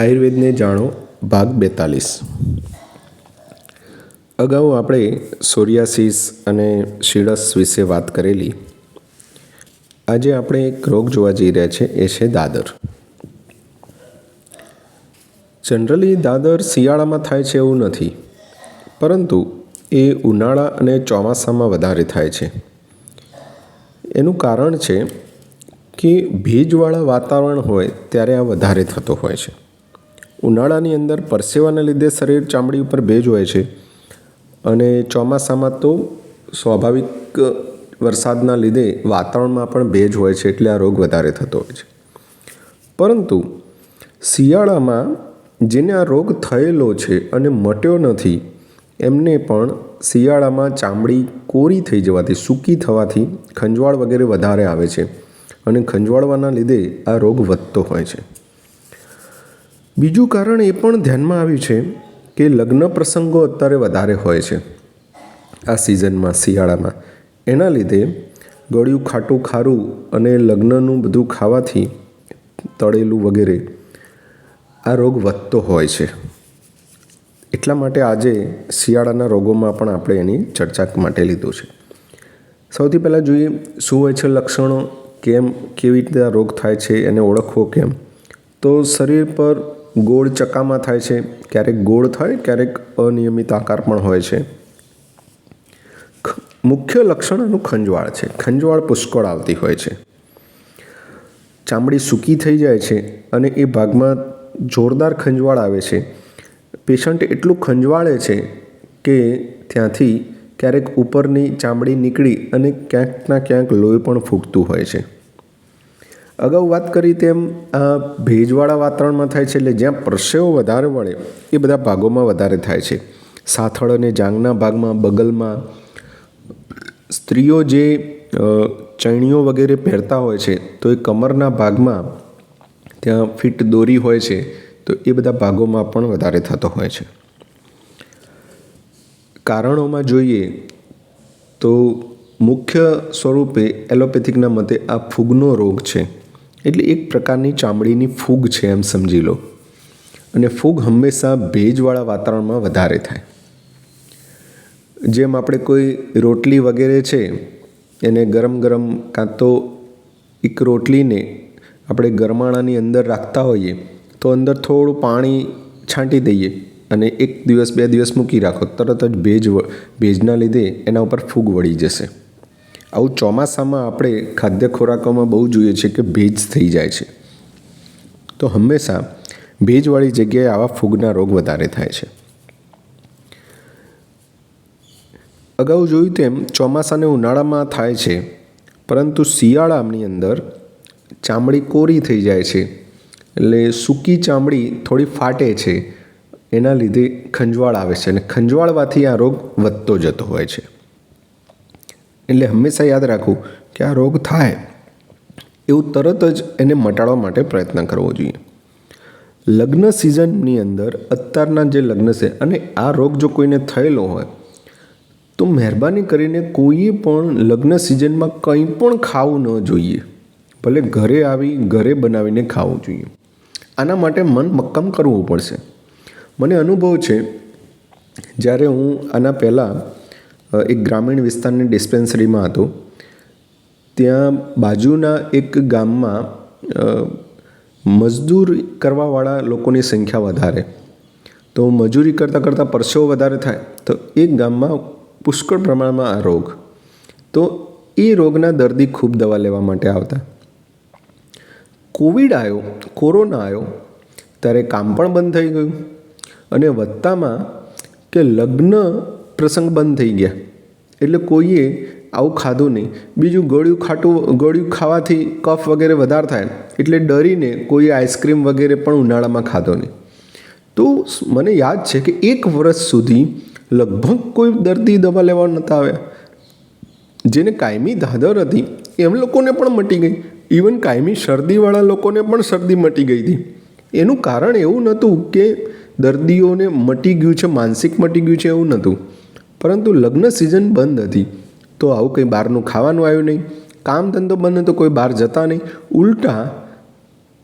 આયુર્વેદને જાણો ભાગ બેતાલીસ. અગાઉ આપણે સોરિયાસિસ અને શીળસ વિશે વાત કરેલી. આજે આપણે એક રોગ જોવા જઈ રહ્યા છે, એ છે દાદર. જનરલી દાદર શિયાળામાં થાય છે એવું નથી, પરંતુ એ ઉનાળા અને ચોમાસામાં વધારે થાય છે. એનું કારણ છે કે ભેજવાળા વાતાવરણ હોય ત્યારે આ વધારે થતો હોય છે. ઉનાળાની અંદર પરસેવાના લીધે શરીર ચામડી ઉપર ભેજ હોય છે અને ચોમાસામાં તો સ્વાભાવિક વરસાદના લીધે વાતાવરણમાં પણ ભેજ હોય છે એટલે આ રોગ વધારે થતો હોય છે. પરંતુ શિયાળામાં જેને આ રોગ થયેલો છે અને મટ્યો નથી, એમને પણ શિયાળામાં ચામડી કોરી થઈ જવાથી, સૂકી થવાથી ખંજવાળ વગેરે વધારે આવે છે અને ખંજવાળવાના લીધે આ રોગ વધતો હોય છે. બીજું કારણ એ પણ ધ્યાનમાં આવ્યું છે કે લગ્ન પ્રસંગો અત્યારે વધારે હોય છે. આ સિઝનમાં, શિયાળામાં. એના લીધે ગળ્યું ખાટું ખારું અને લગ્નનું બધું ખાવાથી તળેલું વગેરે આ રોગ વધતો હોય છે. એટલા માટે આજે શિયાળાના રોગોમાં પણ આપણે એની ચર્ચા માટે લીધું છે. સૌથી પહેલાં જોઈએ શું હોય છે લક્ષણો, કેમ, કેવી રીતે આ રોગ થાય છે, એને ઓળખવો કેમ? તો શરીર પર ગોળ ચકામાં થાય છે. ક્યારેક ગોળ થાય, ક્યારેક અનિયમિત આકાર પણ હોય છે. મુખ્ય લક્ષણ એનું ખંજવાળ છે. ખંજવાળ પુષ્કળ આવતી હોય છે. ચામડી સૂકી થઈ જાય છે અને એ ભાગમાં જોરદાર ખંજવાળ આવે છે. પેશન્ટ એટલું ખંજવાળે છે કે ત્યાંથી ક્યારેક ઉપરની ચામડી નીકળી અને ક્યાંકના ક્યાંક લોહી પણ ફૂટતું હોય છે. અગાઉ વાત કરી તેમ ભેજવાળા વાતાવરણમાં થાય છે એટલે જ્યાં પરસેવો વધારે વળે, એ બધા ભાગોમાં વધારે થાય છે. સાથળ અને જાંગના ભાગમાં, બગલમાં, સ્ત્રીઓ જે ચણીઓ વગેરે પહેરતા હોય છે, તો એ કમરના ભાગમાં, ત્યાં ફિટ દોરી હોય છે, તો એ બધા ભાગોમાં પણ વધારે થતો હોય છે. કારણોમાં જોઈએ, તો મુખ્ય સ્વરૂપે એલોપેથિકના મતે આ ફૂગનો રોગ છે. એટલે એક પ્રકારની ચામડીની ફૂગ છે એમ સમજી લો. અને ફૂગ હંમેશા ભેજવાળા વાતાવરણમાં વધારે થાય. જેમ આપણે કોઈ રોટલી વગેરે છે, એને ગરમ ગરમ કાં તો એક રોટલીને આપણે ગરમાણાની અંદર રાખતા હોઈએ, તો અંદર થોડું પાણી છાંટી દઈએ અને એક દિવસ બે દિવસ મૂકી રાખો, તરત જ ભેજ ભેજના લીધે એના ઉપર ફૂગ વળી જશે. આવું ચોમાસામાં આપણે ખાદ્ય ખોરાકોમાં બહુ જોઈએ છે કે ભેજ થઈ જાય છે. તો હંમેશા ભેજવાળી જગ્યાએ આવા ફૂગના રોગ વધારે થાય છે. અગાઉ જોયું તેમ ચોમાસાને ઉનાળામાં થાય છે, પરંતુ શિયાળાની અંદર ચામડી કોરી થઈ જાય છે, એટલે સૂકી ચામડી થોડી ફાટે છે, એના લીધે ખંજવાળ આવે છે, અને ખંજવાળવાથી આ રોગ વધતો જતો હોય છે. એટલે હંમેશા યાદ રાખવું કે આ રોગ થાય એવું તરત જ એને મટાડવા માટે પ્રયત્ન કરવો જોઈએ. લગ્ન સિઝનની અંદર અત્યારના જે લગ્ન છે અને આ રોગ જો કોઈને થયેલો હોય, તો મહેરબાની કરીને કોઈએ પણ લગ્ન સિઝનમાં કંઈ પણ ખાવું ન જોઈએ. ભલે ઘરે આવી, ઘરે બનાવીને ખાવું જોઈએ. આના માટે મન મક્કમ કરવું પડશે. મને અનુભવ છે, જ્યારે હું આના પહેલાં એક ગ્રામીણ વિસ્તારની ડિસ્પેન્સરીમાં હતો. ત્યાં બાજુના એક ગામમાં મજદૂર કરવાવાળા લોકોની સંખ્યા વધારે. તો મજૂરી કરતાં કરતાં પરસેવો વધારે થાય. તો એક ગામમાં પુષ્કળ પ્રમાણમાં આ રોગ. તો એ રોગના દર્દી ખૂબ દવા લેવા માટે આવતા. કોવિડ આવ્યો, કોરોના આવ્યો, ત્યારે કામ પણ બંધ થઈ ગયું. અને વધતામાં કે લગ્ન પ્રસંગ બંધ થઈ ગયા. એટલે કોઈએ આવું ખાધું નહીં. બીજું ગળ્યું ખાટું, ગળ્યું ખાવાથી કફ વગેરે વધારે થાય. એટલે ડરીને કોઈએ આઈસ્ક્રીમ વગેરે પણ ઉનાળામાં ખાધો નહીં. તો મને યાદ છે કે એક વર્ષ સુધી લગભગ કોઈ દર્દી દવા લેવા નહોતા આવ્યા. જેને કાયમી ધાદર હતી, એમ લોકોને પણ મટી ગઈ. ઇવન કાયમી શરદીવાળા લોકોને પણ શરદી મટી ગઈ હતી. એનું કારણ એવું નહોતું કે દર્દીઓને મટી ગયું છે, માનસિક મટી ગયું છે, એવું નહોતું. પરંતુ લગ્ન સિઝન બંધ હતી. તો આવું કંઈ બહારનું ખાવાનું આવ્યું નહીં. કામ ધંધો બંધ તો કોઈ બહાર જતા નહીં. ઉલટા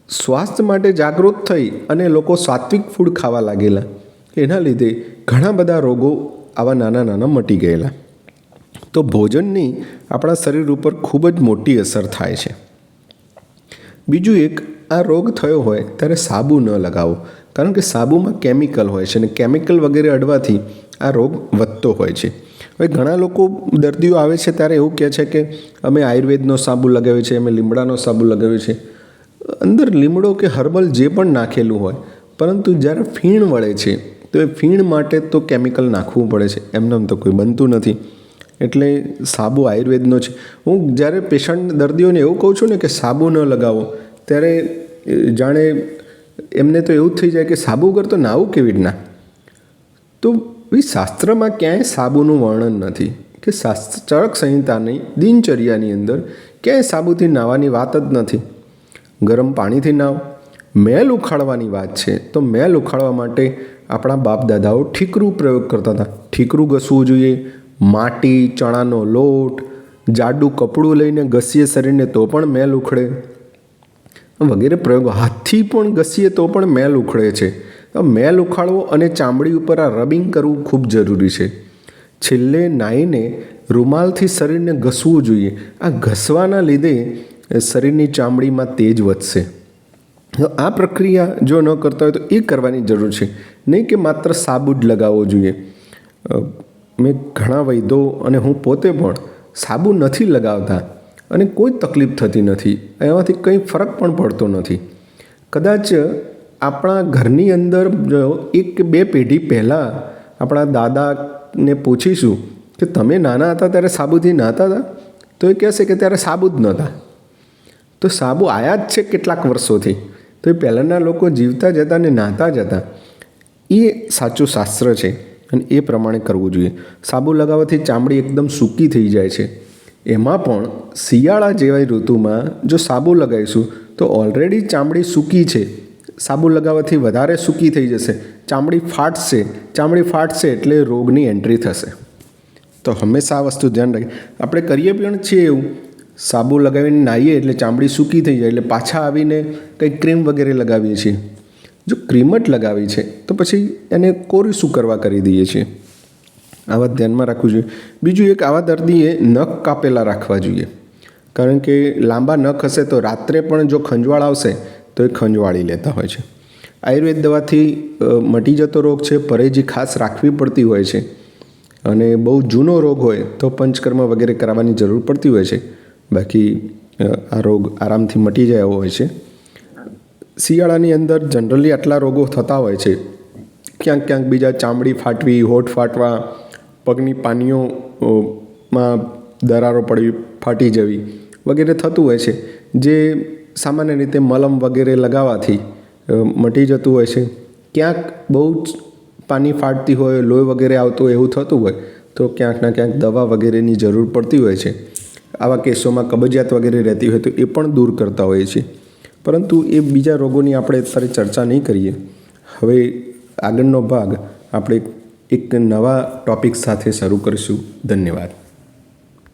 સ્વાસ્થ્ય માટે જાગૃત થઈ અને લોકો સાત્વિક ફૂડ ખાવા લાગેલા. એના લીધે ઘણા બધા રોગો આવા નાના નાના મટી ગયેલા. તો ભોજનની આપણા શરીર ઉપર ખૂબ જ મોટી અસર થાય છે. બીજું એક, આ રોગ થયો હોય ત્યારે સાબુ ન લગાવો. કારણ કે સાબુમાં કેમિકલ હોય છે અને કેમિકલ વગેરે અડવાથી આ રોગ વધતો હોય છે. હવે ઘણા લોકો દર્દીઓ આવે છે ત્યારે એવું કહે છે કે અમે આયુર્વેદનો સાબુ લગાવ્યો છે, અમે લીમડાનો સાબુ લગાવ્યો છે. અંદર લીમડો કે હર્બલ જે પણ નાખેલું હોય, પરંતુ જ્યારે ફીણ વળે છે, તો એ ફીણ માટે તો કેમિકલ નાખવું પડે છે. એમને તો કોઈ બનતું નથી. એટલે સાબુ આયુર્વેદનો છે. હું જ્યારે પેશન્ટ દર્દીઓને એવું કહું છું ને કે સાબુ ન લગાવો, ત્યારે જાણે એમને તો એવું જ થઈ જાય કે સાબુ વગર તો નાવું કેવી રીતના? તો શાસ્ત્રમાં ક્યાંય સાબુનું વર્ણન નથી કે શાસ્ત્ર ચરક સંહિતાની દિનચર્યાની અંદર ક્યાંય સાબુથી નાહવાની વાત જ નથી. ગરમ પાણીથી નાવ, મેલ ઉખાડવાની વાત છે તો મેલ ઉખાડવા માટે આપણા બાપ દાદાઓ ઠીકરું પ્રયોગ કરતા હતા. ઠીકરું ઘસવું જોઈએ, માટી, ચણાનો લોટ, જાડું કપડું લઈને ઘસીએ શરીરને તો પણ મેલ ઉખડે. વગેરે પ્રયોગો હાથથી પણ ઘસીએ તો પણ મેલ ઉખડે છે. મેલ ઉખાડવો અને ચામડી ઉપર આ રબિંગ કરવું ખૂબ જરૂરી છે. છેલ્લે નાહીને રૂમાલથી શરીરને ઘસવું જોઈએ. આ ઘસવાના લીધે શરીરની ચામડીમાં તેજ વધશે. આ પ્રક્રિયા જો ન કરતા હોય તો એ કરવાની જરૂર છે. નહીં કે માત્ર સાબુ જ લગાવવો જોઈએ. મેં ઘણા વૈદ્યો અને હું પોતે પણ સાબુ નથી લગાવતા અને કોઈ તકલીફ થતી નથી. એમાંથી કંઈ ફરક પણ પડતો નથી. કદાચ આપણા ઘરની અંદર જો એક કે બે પેઢી પહેલાં આપણા દાદાને પૂછીશું કે તમે નાના હતા ત્યારે સાબુથી નાહતા હતા? તો એ કહેશે કે ત્યારે સાબુ જ નહોતા. તો સાબુ આયા જ છે કેટલાક વર્ષોથી. તો એ પહેલાંના લોકો જીવતા જતા ને નાહતા જતા. એ સાચું શાસ્ત્ર છે અને એ પ્રમાણે કરવું જોઈએ. સાબુ લગાવવાથી ચામડી એકદમ સૂકી થઈ જાય છે. એમાં પણ શિયાળા જેવા ઋતુમાં જો સાબુ લગાવીશું તો ઓલરેડી ચામડી સૂકી છે. સાબુ લગાવવાથી વધારે સૂકી થઈ જશે, ચામડી ફાટશે ચામડી ફાટશે એટલે રોગની એન્ટ્રી થશે. તો હંમેશા આ વસ્તુ ધ્યાન રાખીએ આપણે કરીએ પણ છીએ એવું. સાબુ લગાવીને નાહીએ એટલે ચામડી સૂકી થઈ જાય, એટલે પાછા આવીને કંઈક ક્રીમ વગેરે લગાવીએ છીએ. જો ક્રીમ જ લગાવી છે, તો પછી એને કોરી શું કરવા કરી દઈએ છીએ? આવા ધ્યાનમાં રાખવું જોઈએ. બીજું એક આવા દર્દીએ નખ કાપેલા રાખવા જોઈએ. કારણ કે લાંબા નખ હશે તો રાત્રે પણ જો ખંજવાળ આવશે તો એ ખંજવાળી લેતા હોય છે. આયુર્વેદ દવાથી મટી જતો રોગ છે, પરેજી ખાસ રાખવી પડતી હોય છે. અને બહુ જૂનો રોગ હોય તો પંચકર્મ વગેરે કરાવવાની જરૂર પડતી હોય છે. બાકી આ રોગ આરામથી મટી જાય એવો હોય છે. શિયાળાની અંદર જનરલી આટલા રોગો થતા હોય છે. ક્યાંક ક્યાંક બીજા ચામડી ફાટવી, હોઠ ફાટવા, પગની પાનીઓમાં દરારો પડવી, ફાટી જવી વગેરે થતું હોય છે. જે સામાન્ય રીતે મલમ વગેરે લગાવવાથી મટી જતું હોય છે. ક્યાંક બહુ જ પાણી ફાટતી હોય, લોહી વગેરે આવતું હોય, એવું થતું હોય, તો ક્યાંકના ક્યાંક દવા વગેરેની જરૂર પડતી હોય છે. આવા કેસોમાં કબજિયાત વગેરે રહેતી હોય તો એ પણ દૂર કરતા હોઈએ છીએ. પરંતુ એ બીજા રોગોની આપણે અત્યારે ચર્ચા નહીં કરીએ. હવે આગળનો ભાગ આપણે એક નવા ટૉપિક સાથે શરૂ કરીશું. ધન્યવાદ.